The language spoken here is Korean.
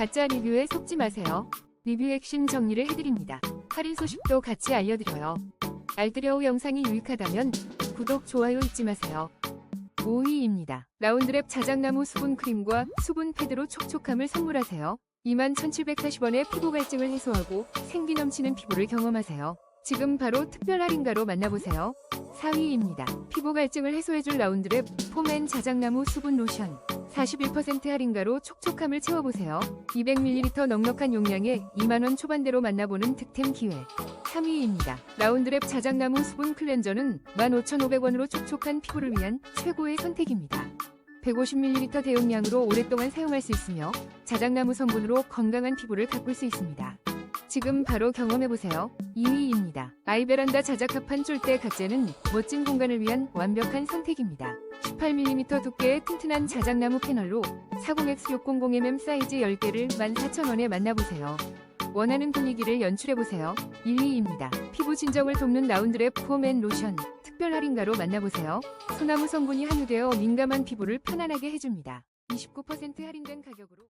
가짜 리뷰에 속지 마세요. 리뷰 핵심 정리를 해드립니다. 할인 소식도 같이 알려드려요. 알뜰여우 영상이 유익하다면 구독, 좋아요 잊지 마세요. 5위입니다. 라운드랩 자작나무 수분 크림과 수분 패드로 촉촉함을 선물하세요. 21,740원의 피부 갈증을 해소하고 생기 넘치는 피부를 경험하세요. 지금 바로 특별 할인가로 만나보세요. 4위입니다. 피부 갈증을 해소해줄 라운드랩 폼앤 자작나무 수분 로션 41% 할인가로 촉촉함을 채워보세요. 200ml 넉넉한 용량에 2만원 초반대로 만나보는 득템 기회. 3위입니다. 라운드랩 자작나무 수분 클렌저는 15,500원으로 촉촉한 피부를 위한 최고의 선택입니다. 150ml 대용량으로 오랫동안 사용할 수 있으며 자작나무 성분으로 건강한 피부를 가꿀 수 있습니다. 지금 바로 경험해보세요. 2위입니다. 아이베란다 자작합판 쫄대 가재는 멋진 공간을 위한 완벽한 선택입니다. 18mm 두께의 튼튼한 자작나무 패널로 40X600mm 사이즈 10개를 14,000원에 만나보세요. 원하는 분위기를 연출해보세요. 1위입니다. 피부 진정을 돕는 라운드랩 폼앤 로션 특별 할인가로 만나보세요. 소나무 성분이 함유되어 민감한 피부를 편안하게 해줍니다. 29% 할인된 가격으로